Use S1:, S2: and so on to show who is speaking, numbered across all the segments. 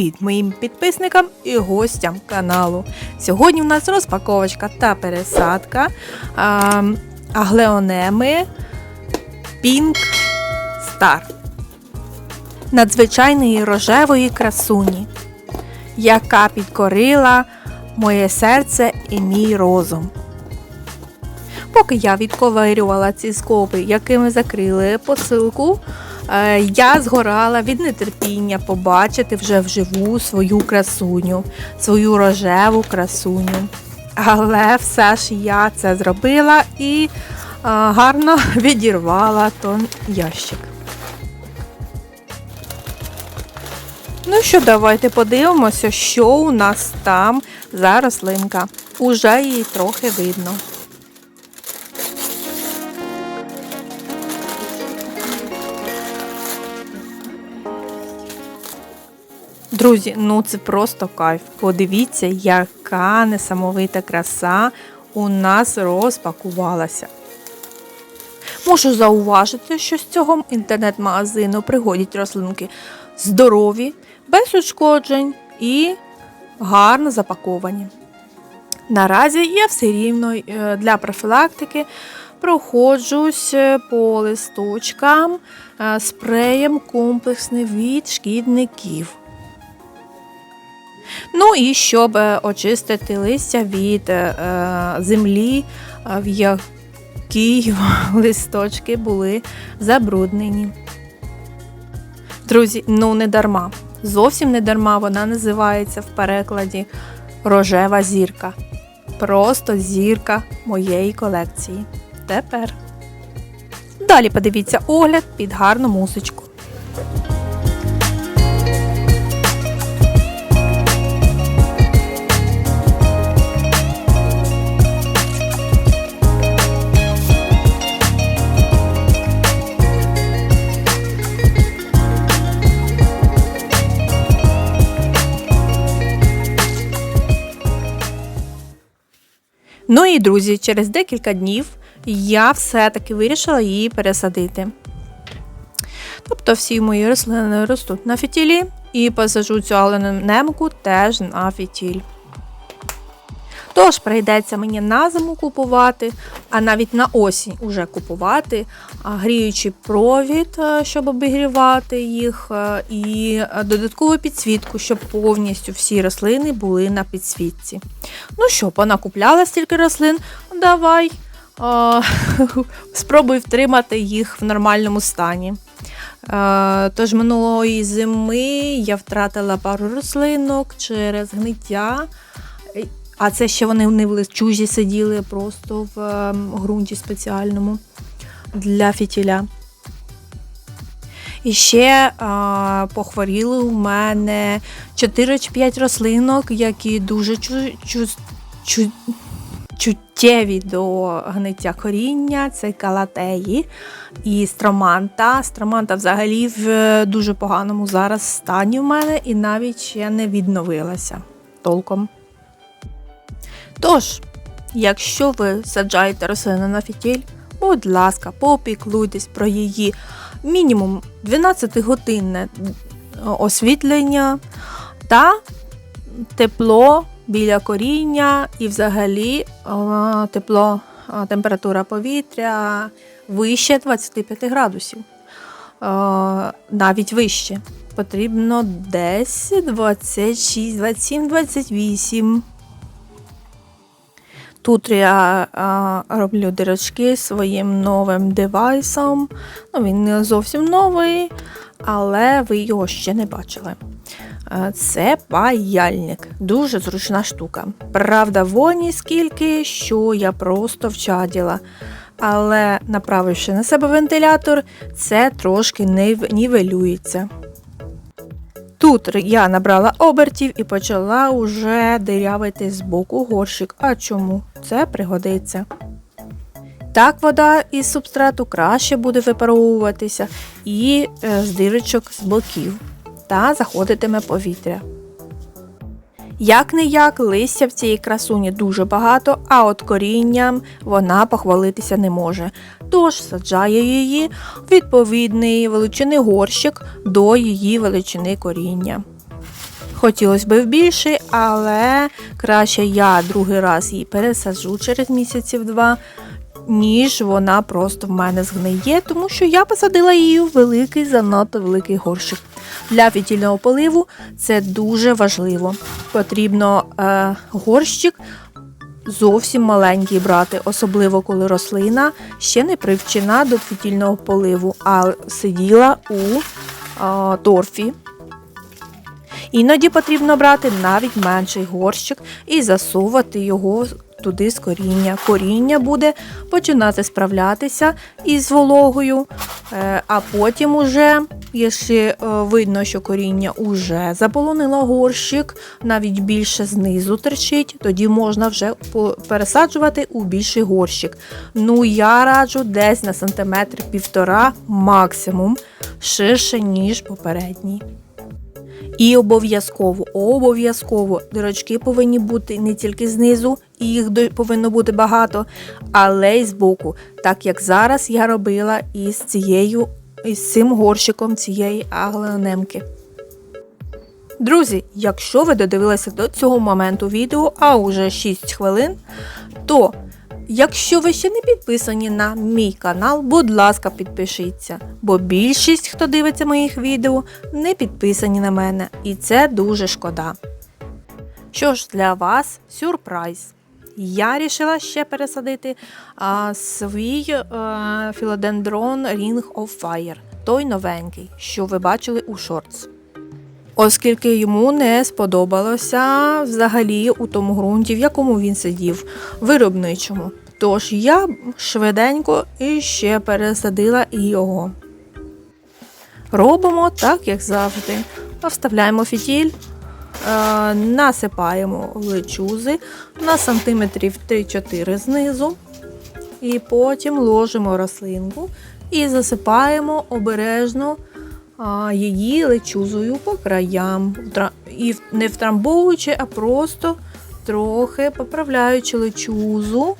S1: Привіт моїм підписникам і гостям каналу. Сьогодні у нас розпаковочка та пересадка а, аглеонеми Pink Star. Надзвичайної рожевої красуні, яка підкорила моє серце і мій розум. Поки я відковирювала ці скоби, якими закрили посилку, я згорала від нетерпіння побачити вже вживу свою красуню, свою рожеву красуню. Але все ж я це зробила і е, гарно відірвала той ящик. Ну що, давайте подивимося, що у нас там за рослинка. Уже її трохи видно. Друзі, ну це просто кайф. Подивіться, яка несамовита краса у нас розпакувалася. Можу зауважити, що з цього інтернет-магазину приходять рослинки здорові, без ушкоджень і гарно запаковані. Наразі я все рівно е, для профілактики проходжусь е, по листочкам е, спреєм комплексний від шкідників. Ну і щоб е, очистити листя від е, е, землі, в якій листочки були забруднені. Друзі, ну не дарма. Зовсім не дарма вона називається в перекладі рожева зірка. Просто зірка моєї колекції. Тепер. Далі подивіться огляд під гарну музичку. Ну і друзі, через декілька днів я все-таки вирішила її пересадити. Тобто всі мої рослини ростуть на фітілі, і посажу цю аленемку теж на фітіль. Тож прийдеться мені на зиму купувати, а навіть на осінь уже купувати гріючий провід, е, щоб обігрівати їх, е, і е, додаткову підсвітку, щоб повністю всі рослини були на підсвітці. Ну що, понакупляла стільки рослин, давай а, спробуй втримати їх в нормальному стані. Тож минулої зими я втратила пару рослинок через гниття. Е, А це ще вони не в чужі сиділи просто в ем, ґрунті спеціальному для фітіля. І ще а, похворіли у мене 4 чи 5 рослинок, які дуже чу, чу, чу, чуттєві до гниття коріння. Це калатеї і строманта. Строманта взагалі в е, дуже поганому зараз стані в мене і навіть ще не відновилася толком. Тож, якщо ви саджаєте рослину на фітіль, будь ласка, попіклуйтесь про її мінімум 12-годинне освітлення та тепло біля коріння і взагалі тепло, температура повітря вище 25 градусів. Навіть вище. Потрібно 10, 26, 27, 28. Тут я а, роблю дирочки своїм новим девайсом. Ну, він не зовсім новий, але ви його ще не бачили. Це паяльник. Дуже зручна штука. Правда, воні скільки, що я просто вчаділа. Але направивши на себе вентилятор, це трошки нівелюється. Тут я набрала обертів і почала уже дирявити з боку горщик. А чому? Це пригодиться. Так вода із субстрату краще буде випаровуватися і е, з дирочок з боків та заходитиме повітря. Як не як, листя в цій красуні дуже багато, а от корінням вона похвалитися не може. Тож саджаю її в відповідний величини горщик до її величини коріння. Хотілося б в більший, але краще я другий раз її пересаджу через місяців два, ніж вона просто в мене згниє, тому що я посадила її в великий, занадто великий горщик. Для фітільного поливу це дуже важливо. Потрібно е, горщик зовсім маленький брати, особливо коли рослина ще не привчена до фітільного поливу, а сиділа у е, торфі. Іноді потрібно брати навіть менший горщик і засовувати його туди з коріння. Коріння буде починати справлятися із вологою, е, а потім уже, якщо е, видно, що коріння уже заполонило горщик, навіть більше знизу терчить, тоді можна вже пересаджувати у більший горщик. Ну, я раджу десь на сантиметр півтора максимум ширше, ніж попередній. І обов'язково, обов'язково дирочки повинні бути не тільки знизу, і їх повинно бути багато, але й збоку, так як зараз я робила із цією, із цим горщиком цієї аглонемки. Друзі, якщо ви додивилися до цього моменту відео, а уже 6 хвилин, то якщо ви ще не підписані на мій канал, будь ласка, підпишіться, бо більшість, хто дивиться моїх відео, не підписані на мене, і це дуже шкода. Що ж, для вас сюрприз. Я рішила ще пересадити а, свій е, філодендрон Ring of Fire, той новенький, що ви бачили у шортс. Оскільки йому не сподобалося взагалі у тому ґрунті, в якому він сидів, виробничому. Тож я швиденько і ще пересадила його. Робимо так, як завжди. Вставляємо фітіль, насипаємо лечузи на сантиметрів 3-4 знизу. І потім ложимо рослинку і засипаємо обережно її лечузою по краям. І не втрамбовуючи, а просто трохи поправляючи лечузу,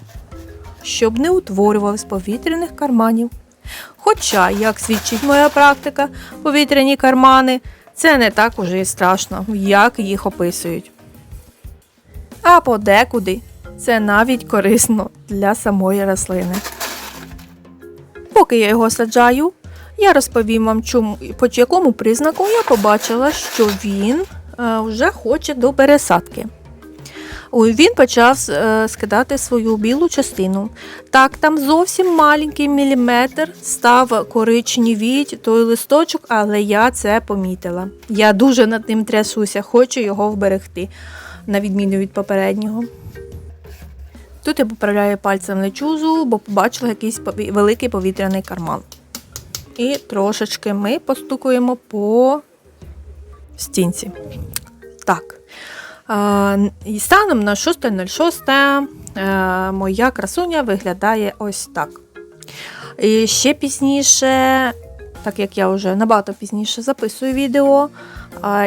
S1: щоб не утворювалось повітряних карманів. Хоча, як свідчить моя практика, повітряні кармани це не так уже і страшно, як їх описують. А подекуди це навіть корисно для самої рослини. Поки я його саджаю, я розповім вам, чому, по якому признаку я побачила, що він е, вже хоче до пересадки. Він почав е, скидати свою білу частину. Так, там зовсім маленький міліметр став коричневіть той листочок, але я це помітила. Я дуже над ним трясуся, хочу його вберегти, на відміну від попереднього. Тут я поправляю пальцем лечузу, бо побачила якийсь великий повітряний карман. І трошечки ми постукуємо по стінці. Так. І станом на 6.06 е, моя красуня виглядає ось так. І ще пізніше, так як я вже набагато пізніше записую відео,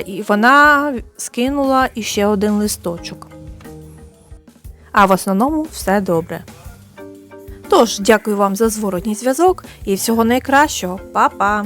S1: і вона скинула іще один листочок. А в основному все добре. Тож, дякую вам за зворотній зв'язок і всього найкращого. Па-па!